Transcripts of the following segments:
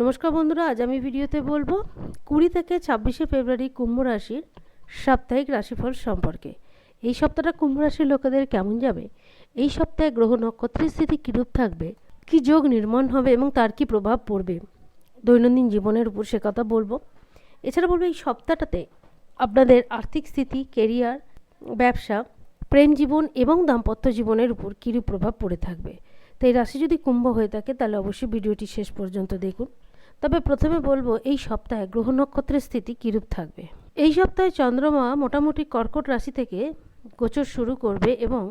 নমস্কার বন্ধুরা, আজ আমি ভিডিওতে বলব কুড়ি থেকে ছাব্বিশে ফেব্রুয়ারি কুম্ভ রাশির সাপ্তাহিক রাশিফল সম্পর্কে। এই সপ্তাহটা কুম্ভ রাশির লোকেদের কেমন যাবে? এই সপ্তাহে গ্রহ নক্ষত্রের স্থিতি কীরূপ থাকবে? কী যোগ নির্মাণ হবে এবং তার কী প্রভাব পড়বে? দৈনন্দিন জীবনের উপর সে কথা বলব। এছাড়া বলব, এই সপ্তাহটাতে আপনাদের আর্থিক স্থিতি কেরিয়ার ব্যবসা, প্রেম জীবন এবং দাম্পত্য জীবনের উপর কীরূপ প্রভাব পড়ে থাকবে? তাই রাশি যদি কুম্ভ হয়ে থাকে, তাহলে অবশ্যই ভিডিওটি শেষ পর্যন্ত দেখুন। তবে প্রথমে বলব, এই সপ্তাহে গ্রহ নক্ষত্রের স্থিতি কীরূপ থাকবে? এই সপ্তাহে চন্দ্রমা মোটামুটি কর্কট রাশি থেকে গোচর শুরু করবে এবং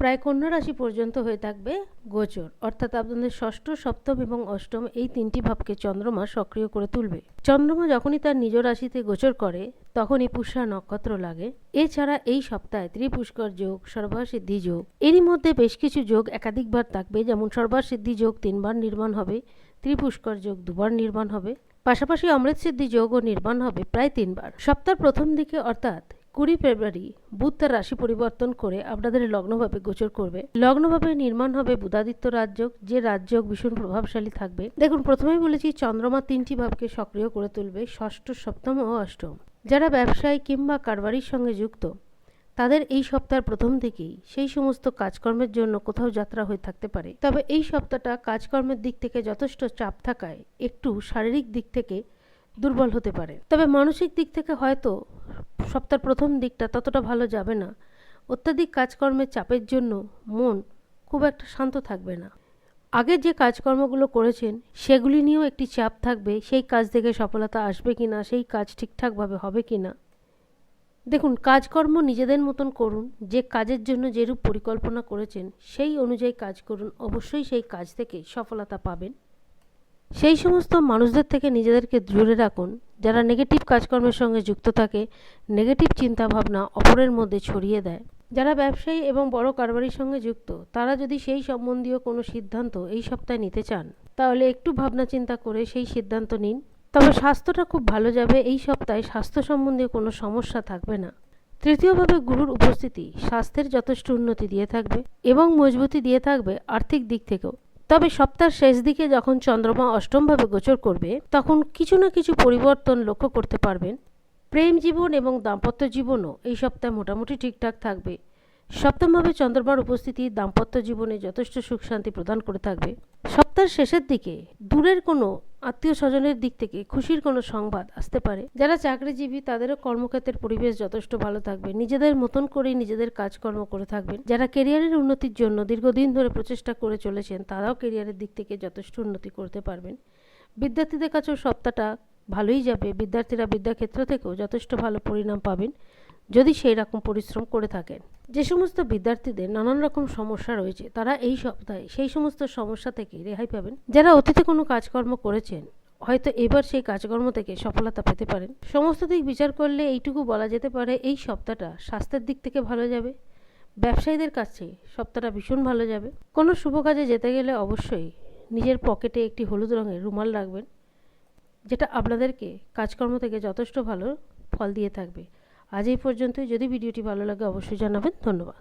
প্রায় কন্যা রাশি পর্যন্ত হয়ে থাকবে গোচর। অর্থাৎ আপনাদের ষষ্ঠ, সপ্তম এবং অষ্টম এই তিনটি ভাবকে চন্দ্রমা সক্রিয় করে তুলবে। চন্দ্রমা যখনই তার নিজ রাশিতে গোচর করে, তখনই পুষ্যা নক্ষত্র লাগে। এছাড়া এই সপ্তাহে ত্রিপুষ্কর যোগ, সর্বাসিদ্ধি যোগ, এরই মধ্যে বেশ কিছু যোগ একাধিকবার থাকবে। যেমন সর্বাসিদ্ধি যোগ তিনবার নির্মাণ হবে ত্রিপুষ্কর যোগ দুবার নির্মাণ হবে। পাশাপাশি অমৃত সিদ্ধি যোগও নির্মাণ হবে প্রায় তিনবার। সপ্তাহের প্রথম দিকে অর্থাৎ কুড়ি ফেব্রুয়ারি বুধ তার রাশি পরিবর্তন করে আপনাদের লগ্নভাবে গোচর করবে। লগ্নভাবে নির্মাণ হবে বুধাদিত্য রাজযোগ, যে রাজযোগ ভীষণ প্রভাবশালী থাকবে। দেখুন, প্রথমেই বলেছি চন্দ্রমা তিনটি ভাবকে সক্রিয় করে তুলবে ষষ্ঠ, সপ্তম ও অষ্টম। যারা ব্যবসায়ী কিংবা কারবারির সঙ্গে যুক্ত তাদের এই সপ্তাহের প্রথম থেকেই সেই সমস্ত কাজকর্মের জন্য কোথাও যাত্রা হয়ে থাকতে পারে। তবে এই সপ্তাহটা কাজকর্মের দিক থেকে যথেষ্ট চাপ থাকায় একটু শারীরিক দিক থেকে দুর্বল হতে পারে। তবে মানসিক দিক থেকে হয়তো সপ্তাহের প্রথম দিকটা ততটা ভালো যাবে না। অত্যাধিক কাজকর্মের চাপের জন্য মন খুব একটা শান্ত থাকবে না। আগের যে কাজকর্মগুলো করেছেন, সেগুলি নিয়েও একটি চাপ থাকবে, সেই কাজ থেকে সফলতা আসবে কি না সেই কাজ ঠিকঠাকভাবে হবে কি না দেখুন, কাজকর্ম নিজেদের মতন করুন, যে কাজের জন্য যেরূপ পরিকল্পনা করেছেন, সেই অনুযায়ী কাজ করুন, অবশ্যই সেই কাজ থেকে সফলতা পাবেন। সেই সমস্ত মানুষদের থেকে নিজেদেরকে দূরে রাখুন, যারা নেগেটিভ কাজকর্মের সঙ্গে যুক্ত থাকে নেগেটিভ চিন্তাভাবনা অপরের মধ্যে ছড়িয়ে দেয়। যারা ব্যবসায়ী এবং বড় কারবারির সঙ্গে যুক্ত, তারা যদি সেই সম্বন্ধীয় কোনো সিদ্ধান্ত এই সপ্তাহে নিতে চান, তাহলে একটু ভাবনা চিন্তা করে সেই সিদ্ধান্ত নিন। তবে স্বাস্থ্যটা খুব ভালো যাবে এই সপ্তাহে স্বাস্থ্য সম্বন্ধে কোনো সমস্যা থাকবে না। তৃতীয়ভাবে গুরুর উপস্থিতি স্বাস্থ্যের যথেষ্ট উন্নতি দিয়ে থাকবে এবং মজবুতি দিয়ে থাকবে আর্থিক দিক থেকেও। তবে সপ্তাহের শেষ দিকে যখন চন্দ্রমা অষ্টমভাবে গোচর করবে, তখন কিছু না কিছু পরিবর্তন লক্ষ্য করতে পারবেন। প্রেম জীবন এবং দাম্পত্য জীবনও এই সপ্তাহে মোটামুটি ঠিকঠাক থাকবে। সপ্তমভাবে চন্দ্রমার উপস্থিতি দাম্পত্য জীবনে যথেষ্ট সুখ শান্তি প্রদান করে থাকবে। সপ্তাহের শেষের দিকে দূরের কোনো আত্মীয় স্বজনের দিক থেকে খুশির কোনো সংবাদ আসতে পারে। যারা চাকরিজীবী, তাদেরও কর্মক্ষেত্রের পরিবেশ যথেষ্ট ভালো থাকবে। নিজেদের মতন করেই নিজেদের কাজকর্ম করে থাকবেন। যারা কেরিয়ারের উন্নতির জন্য দীর্ঘদিন ধরে প্রচেষ্টা করে চলেছেন, তারাও কেরিয়ারের দিক থেকে যথেষ্ট উন্নতি করতে পারবেন। বিদ্যার্থীদের কাছেও সপ্তাহটা ভালোই যাবে। বিদ্যার্থীরা বিদ্যাক্ষেত্র থেকেও যথেষ্ট ভালো পরিণাম পাবেন যদি সেই রকম পরিশ্রম করে থাকেন। যে সমস্ত বিদ্যার্থীদের নানান রকম সমস্যা রয়েছে, তারা এই সপ্তাহে সেই সমস্ত সমস্যা থেকে রেহাই পাবেন। যারা অতীতে কোনো কাজকর্ম করেছেন, হয়তো এবার সেই কাজকর্ম থেকে সফলতা পেতে পারেন। সমস্ত দিক বিচার করলে এইটুকু বলা যেতে পারে, এই সপ্তাহটা স্বাস্থ্যের দিক থেকে ভালো যাবে। ব্যবসায়ীদের কাছে সপ্তাহটা ভীষণ ভালো যাবে। কোনো শুভ কাজে যেতে গেলে অবশ্যই নিজের পকেটে একটি হলুদ রঙের রুমাল রাখবেন, যেটা আপনাদেরকে কাজকর্ম থেকে যথেষ্ট ভালো ফল দিয়ে থাকবে। আজ এই পর্যন্তই। যদি ভিডিওটি ভালো লাগে অবশ্যই জানাবেন। ধন্যবাদ।